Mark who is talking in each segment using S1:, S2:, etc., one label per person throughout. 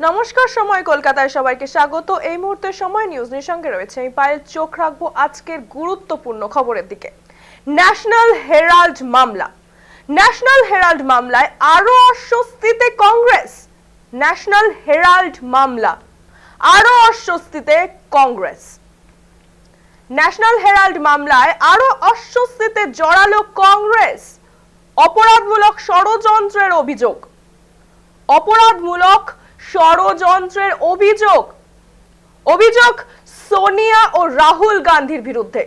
S1: নমস্কার, সময় কলকাতায় সবাইকে স্বাগত। এই মুহূর্তে সময় নিউজ সঙ্গে রয়েছে। আমি পায়েল চোখ রাখব আজকের গুরুত্বপূর্ণ খবরের দিকে। ন্যাশনাল হেরাল্ড মামলা। ন্যাশনাল হেরাল্ড মামলায় আরও অস্বস্তিতে কংগ্রেস। ন্যাশনাল হেরাল্ড মামলা। আরও অস্বস্তিতে কংগ্রেস। ন্যাশনাল হেরাল্ড মামলায় আরও অস্বস্তিতে জড়ালো কংগ্রেস। অপরাধমূলক ষড়যন্ত্রের অভিযোগ। অপরাধমূলক ষড়যন্ত্রের অভিযোগ। অভিযোগ সোনিয়া ও রাহুল গান্ধীর বিরুদ্ধে।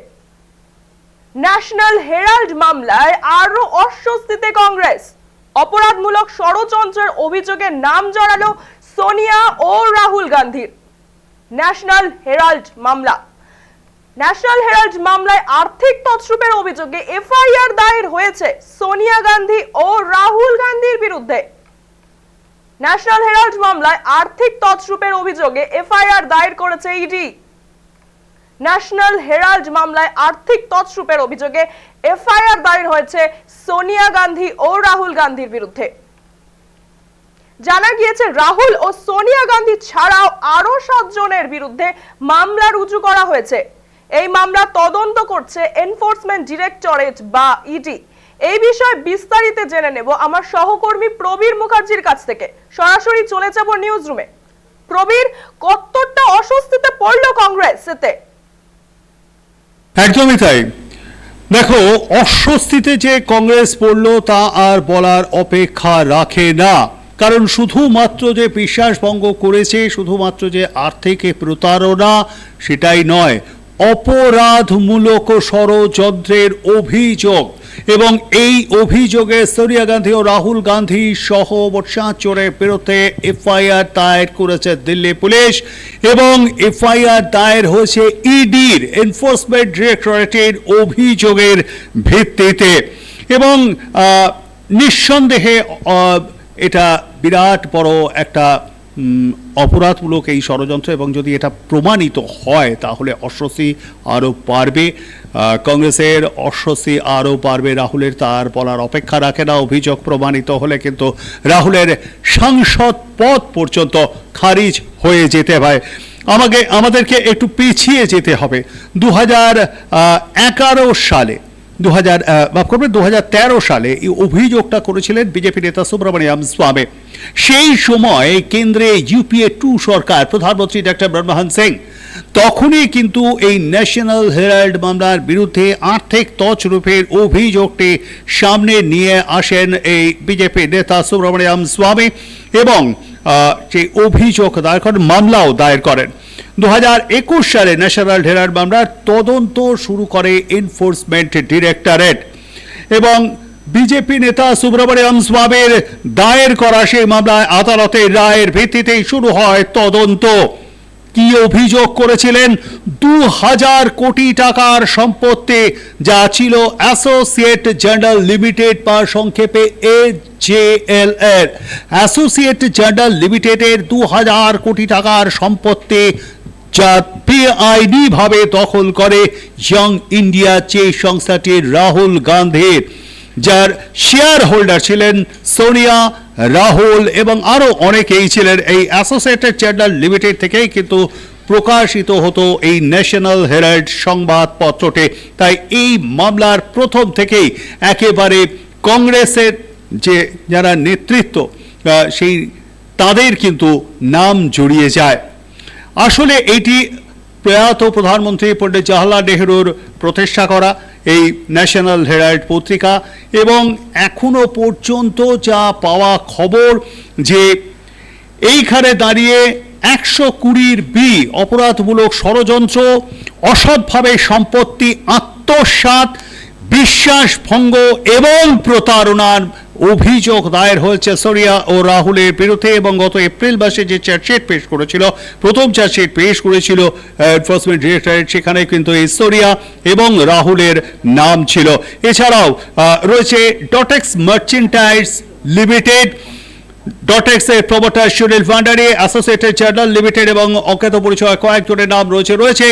S1: ন্যাশনাল হেরাল্ড মামলায় আরও অস্বস্তিতে কংগ্রেস। অপরাধমূলক ষড়যন্ত্রের অভিযোগে নাম জড়ালো সোনিয়া ও রাহুল গান্ধীর। ন্যাশনাল হেরাল্ড মামলা। ন্যাশনাল হেরাল্ড মামলায় আর্থিক তছরূপের অভিযোগে এফআইআর দায়ের হয়েছে সোনিয়া গান্ধী ও রাহুল গান্ধীর বিরুদ্ধে। ন্যাশনাল হেরাল্ড মামলায় আর্থিক তছরূপের অভিযোগে এফআইআর দায়ের করেছে ইডি ন্যাশনাল হেরাল্ড মামলায় আর্থিক তছরূপের অভিযোগে এফআইআর দায়ের হয়েছে সোনিয়া গান্ধী ও রাহুল গান্ধীর বিরুদ্ধে। জানা গিয়েছে, রাহুল ও সোনিয়া গান্ধী ছাড়াও আরও সাতজনের বিরুদ্ধে মামলা রুজু করা হয়েছে। এই মামলা তদন্ত করছে এনফোর্সমেন্ট ডিরেক্টরেট বা ইডি এই বিষয়ে বিস্তারিত জেনে নেব আমার সহকর্মী প্রবীর মুখার্জির কাছ থেকে। সরাসরি চলে যাব নিউজ রুমে প্রবীর, কতটা অস্বস্তিতে পড়ল কংগ্রেস এতে
S2: একদমই তাই। দেখো, অস্বস্তিতে যে কংগ্রেস পড়ল তা আর বলার অপেক্ষা রাখে না। কারণ শুধুমাত্র যে বিশ্বাসভঙ্গ করেছে, শুধুমাত্র যে আর্থিক প্রতারণা, সেটাই নয়। অপরাধমূলক ষড়যন্ত্রের অভিযোগ। এবং এই অভিযোগে সোনিয়া গান্ধী ও রাহুল গান্ধী সহ বর্ষাচরের বিরুদ্ধে এফআইআর দায়ের করেছে দিল্লি পুলিশ। এবং এফআইআর দায়ের হয়েছে ইডির এনফোর্সমেন্ট ডিরেক্টরেটের অভিযোগের ভিত্তিতে। এবং নিঃসন্দেহে এটা বিরাট বড় একটা অপরাধমূলক এই ষড়যন্ত্র এবং যদি এটা প্রমাণিত হয়, তাহলে অস্বস্তি আরও পারবে কংগ্রেসের অস্বস্তি আরও পারবে রাহুলের তার বলার অপেক্ষা রাখে না। অভিযোগ প্রমাণিত হলে কিন্তু রাহুলের সাংসদ পদ পর্যন্ত খারিজ হয়ে যেতে হয়। আমাকে, আমাদেরকে একটু পিছিয়ে যেতে হবে। দু হাজার এগারো সালে দু হাজার মাফ করবে দু সালে এই অভিযোগটা করেছিলেন বিজেপি নেতা সুব্রমণিয়াম স্বামী। সেই সময় কেন্দ্রে ইউপিএ টু সরকার, প্রধানমন্ত্রী ডক্টর মনমোহন সিং। তখনই কিন্তু এই ন্যাশনাল হেরাল্ড মামলার বিরুদ্ধে আর্থিক তছরূপের অভিযোগটি সামনে নিয়ে আসেন এই বিজেপি নেতা সুব্রমণিয়াম স্বামী এবং সেই অভিযোগ দায়ের করেন, মামলাও দায়ের করেন। দু সালে ন্যাশনাল হেরাল্ড মামলার তদন্ত শুরু করে এনফোর্সমেন্ট ডিরেক্টরেট এবং বিজেপি নেতা সুব্রমণিয়াম স্বামীর দায়ের করা সেই মামলায় আদালতের রায়ের ভিত্তিতেই শুরু হয় তদন্ত। কি অভিযোগ করেছিলেন দু হাজার কোটি টাকার সম্পত্তি যা ছিল অ্যাসোসিয়েট জেনারেল লিমিটেড বা সংক্ষেপে এ জে এল এর। অ্যাসোসিয়েট জেনারেল লিমিটেডের দু হাজার কোটি টাকার সম্পত্তি যা পিআইডি ভাবে দখল করে ইয়ং ইন্ডিয়া যে সংস্থাটির রাহুল গান্ধীর, যার শেয়ার হোল্ডার ছিলেন সোনিয়া রাহুল এবং আরও অনেকেই ছিলেন এই অ্যাসোসিয়েটেড জেনারেল লিমিটেড থেকেই কিন্তু প্রকাশিত হতো এই ন্যাশনাল হেরাল্ড সংবাদপত্রটি। তাই এই মামলার প্রথম থেকেই একেবারে কংগ্রেসের যে যারা নেতৃত্ব সেই তাদের কিন্তু নাম জড়িয়ে যায়। আসলে এটি প্রয়াত প্রধানমন্ত্রী পণ্ডিত জওয়াহরলাল নেহরুর প্রতিষ্ঠা করা। এই ন্যাশনাল হেরাল্ড পত্রিকা এবং এখনও পর্যন্ত যা পাওয়া খবর যে এইখানে দাঁড়িয়ে একশো কুড়ির বি অপরাধমূলক ষড়যন্ত্র, অসৎভাবে সম্পত্তি, আত্মসাৎ বিশ্বাসভঙ্গ এবং প্রতারণার অভিযোগ দায়ের হয়েছে সরিয়া ও রাহুলের বিরুদ্ধে এবং গত এপ্রিল মাসে যে চার্জশিট পেশ করেছিল, প্রথম চার্জশিট পেশ করেছিল এনফোর্সমেন্ট ডিরেক্টরেট সেখানে কিন্তু এই সরিয়া এবং রাহুলের নাম ছিল। এছাড়াও রয়েছে ডটেক্স মার্চেন্টাইজ লিমিটেড ডটেক্স এর promoter Sunil Bhandari Associated Journal Limited এবং অজ্ঞাত পরিচয় কয়েকজনের নাম রয়েছে রয়েছে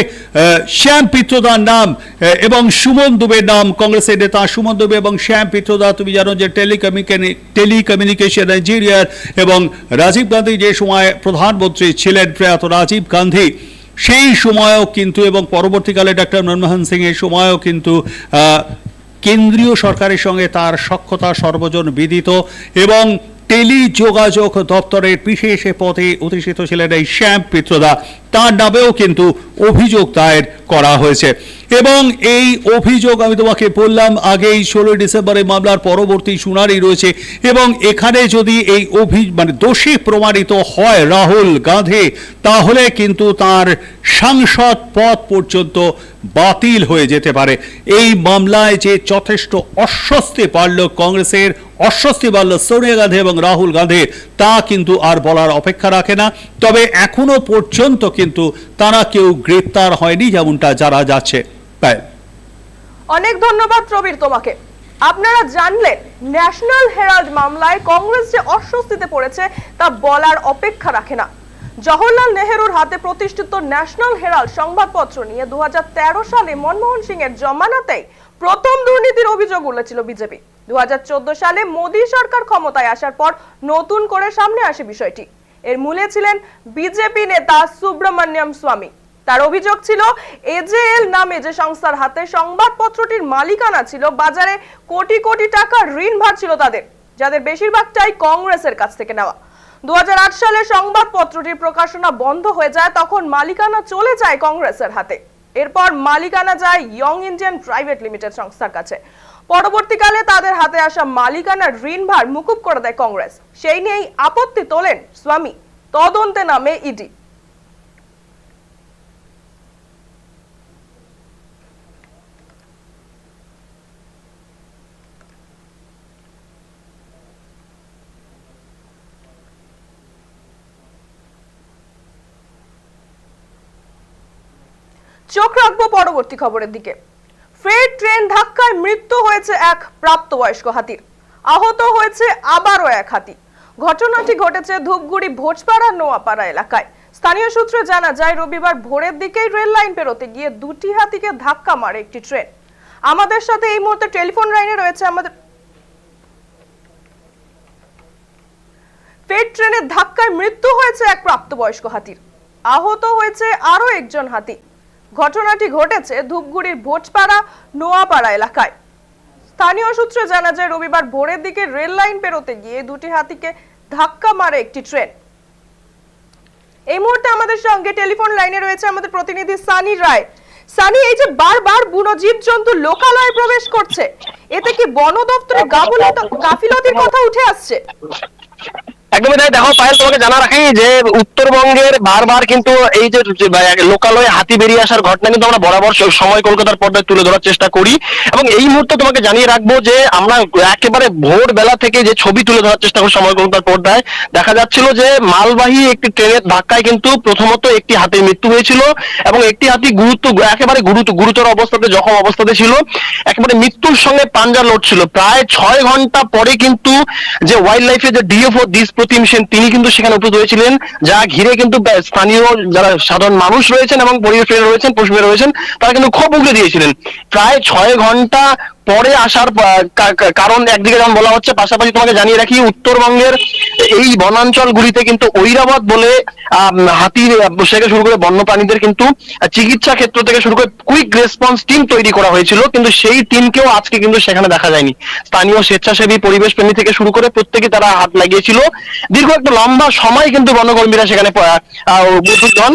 S2: শ্যাম পিত্রদার নাম এবং সুমন দুবের নাম। কংগ্রেসের নেতা সুমন দুবে এবং শ্যাম পিত্রদা, তুমি জানো যে টেলিকমিউনিকে টেলিকমিউনিকেশন ইঞ্জিনিয়ার এবং রাজীব গান্ধী যে সময় প্রধানমন্ত্রী ছিলেন, প্রয়াত রাজীব গান্ধী, সেই সময়ও কিন্তু এবং পরবর্তীকালে ডক্টর মনমোহন সিং এর সময়ও কিন্তু কেন্দ্রীয় সরকারের সঙ্গে তার সক্ষতা সর্বজন বিদিত এবং টেলি যোগাযোগ দপ্তরের বিশেষ পদে অধিষ্ঠিত ছিলেন এই শ্যাম পিত্রদা। তার নামেও কিন্তু অভিযোগ দায়ের করা হয়েছে। এবং এই অভিযোগ আমি তোমাকে বললাম, আগেই ষোলোই ডিসেম্বরে মামলার পরবর্তী শুনানি রয়েছে। এবং এখানে যদি এই অভি মানে দোষী প্রমাণিত হয় রাহুল গান্ধী, তাহলে কিন্তু তার সাংসদ পদ পর্যন্ত বাতিল হয়ে যেতে পারে। এই মামলায় যে যথেষ্ট অস্বস্তি পারল কংগ্রেসের অস্বস্তি বাড়ল সোনিয়া গান্ধী এবং রাহুল গান্ধী। তা কিন্তু আর বলার অপেক্ষা রাখে না। তবে এখনও পর্যন্ত কিন্তু তারা কেউ গ্রেপ্তার হয়নি যেমনটা যারা যাচ্ছে।
S1: অনেক ধন্যবাদ প্রবীর তোমাকে। আপনারা জানলেন, ন্যাশনাল হেরাল্ড মামলায় কংগ্রেস যে অস্বস্তিতে পড়েছে তা বলার অপেক্ষা রাখে না। জওহরলাল নেহেরুর হাতে প্রতিষ্ঠিত ন্যাশনাল হেরাল্ড সংবাদপত্র নিয়ে দু হাজার তেরো সালে মনমোহন সিং এর জমানাতেই প্রথম দুর্নীতির অভিযোগ উঠেছিল বিজেপি। দু হাজার চোদ্দ সালে মোদী সরকার ক্ষমতায় আসার পর নতুন করে সামনে আসে বিষয়টি। এর মূলে ছিলেন বিজেপি নেতা স্বামী। তার অভিযোগ ছিল, এজেএল নামে যে সংস্থার হাতে সংবাদপত্রটির মালিকানা ছিল, বাজারে কোটি কোটি টাকা ঋণ ভার ছিল তাদের, যাদের বেশিরভাগটাই কংগ্রেসের কাছ থেকে নেওয়া। দু হাজার আট সালে সংবাদপত্রটির প্রকাশনা বন্ধ হয়ে যায়, তখন মালিকানা চলে যায় কংগ্রেসের হাতে। এরপর মালিকানা যায় ইয়ং ইন্ডিয়ান প্রাইভেট লিমিটেড সংস্থার কাছে। পরবর্তীকালে তাদের হাতে আসা মালিকানার ঋণভার মুকুব করে দেয় কংগ্রেস। সেই নিয়েই আপত্তি তোলেন স্বামী। তদন্তে নামে ইডি। চোখ রাখব পরবর্তী খবরের দিকে। ফের ট্রেন ধাক্কায় মৃত্যু হয়েছে এক প্রাপ্তবয়স্ক হাতির। আহত হয়েছে আবারও এক হাতি। ঘটনাটি ঘটেছে ধূপগুড়ি ভোজপাড়া নোয়াপাড়া এলাকায়। স্থানীয় সূত্রে জানা যায়, রবিবার ভোরের দিকেই রেল লাইন পেরোতে গিয়ে দুটি হাতিকে ধাক্কা মারে একটি ট্রেন। আমাদের সাথে এই মুহূর্তে টেলিফোন লাইনে রয়েছে আমাদের ফের ট্রেনের ধাক্কায় মৃত্যু হয়েছে এক প্রাপ্তবয়স্ক হাতির। আহত হয়েছে আরও একজন হাতি। ঘটনাটি ঘটেছে ধূপগুড়ির ভোজপাড়া নোয়াপাড়া এলাকায়। স্থানীয় সূত্রে জানা যায়, রবিবার ভোরের দিকে রেল লাইন পেরোতে গিয়ে দুটি হাতিকে ধাক্কা মারে একটি ট্রেন। এই মুহূর্তে আমাদের সঙ্গে টেলিফোন লাইনে রয়েছে আমাদের প্রতিনিধি সানি রায়। সানি, এই যে বারবার বুনো জীবজন্তু লোকালয়ে প্রবেশ করছে, এতে কি বন দপ্তরে গাফিলতি গাফিলতির কথা উঠে আসছে?
S3: একদমই তাই। দেখো, পায়েল, তোমাকে জানা রাখি যে উত্তরবঙ্গের বারবার কিন্তু এই যে লোকালয়ে হাতি বেরিয়ে আসার ঘটনা কিন্তু আমরা বরাবর সময় কলকাতার পর্দায় তুলে ধরার চেষ্টা করি। এবং এই মুহূর্তে তোমাকে জানিয়ে রাখব যে আমরা একেবারে ভোর বেলা থেকে যে ছবি তুলে ধরার চেষ্টা করি সময় কলকাতার পর্দায়, দেখা যাচ্ছিল যে মালবাহী একটি ট্রেনের ধাক্কায় কিন্তু প্রথমত একটি হাতির মৃত্যু হয়েছিল এবং একটি হাতি গুরুত্ব, একেবারে গুরুত্ব গুরুতর অবস্থাতে, জখম অবস্থাতে ছিল। একেবারে মৃত্যুর সঙ্গে পাঞ্জা লড়ছিল। প্রায় ছয় ঘণ্টা পরে কিন্তু যে ওয়াইল্ড লাইফের যে ডিএফও দিস প্রতিম সেন তিনি কিন্তু সেখানে উপস্থিত হয়েছিলেন, যা ঘিরে কিন্তু স্থানীয় যারা সাধারণ মানুষ রয়েছেন এবং পরিবেশ রয়েছেন পশুপ্রেমী রয়েছেন, তারা কিন্তু ক্ষোভ উগড়ে দিয়েছিলেন। প্রায় ছয় ঘণ্টা পরে আসার কারণ একদিকে যেমন বলা হচ্ছে, পাশাপাশি তোমাকে জানিয়ে রাখি, উত্তরবঙ্গের এই বনাঞ্চলগুলিতে কিন্তু ঐরাবত বলে হাতির থেকে শুরু করে বন্য প্রাণীদের কিন্তু চিকিৎসা ক্ষেত্র থেকে শুরু করে কুইক রেসপন্স টিম তৈরি করা হয়েছিল, কিন্তু সেই টিমকেও আজকে কিন্তু সেখানে দেখা যায়নি। স্থানীয় স্বেচ্ছাসেবী পরিবেশ প্রেমী থেকে শুরু করে প্রত্যেকে তারা হাত লাগিয়েছিল। দীর্ঘ একটা লম্বা সময় কিন্তু বনকর্মীরা সেখানে উপস্থিত হন।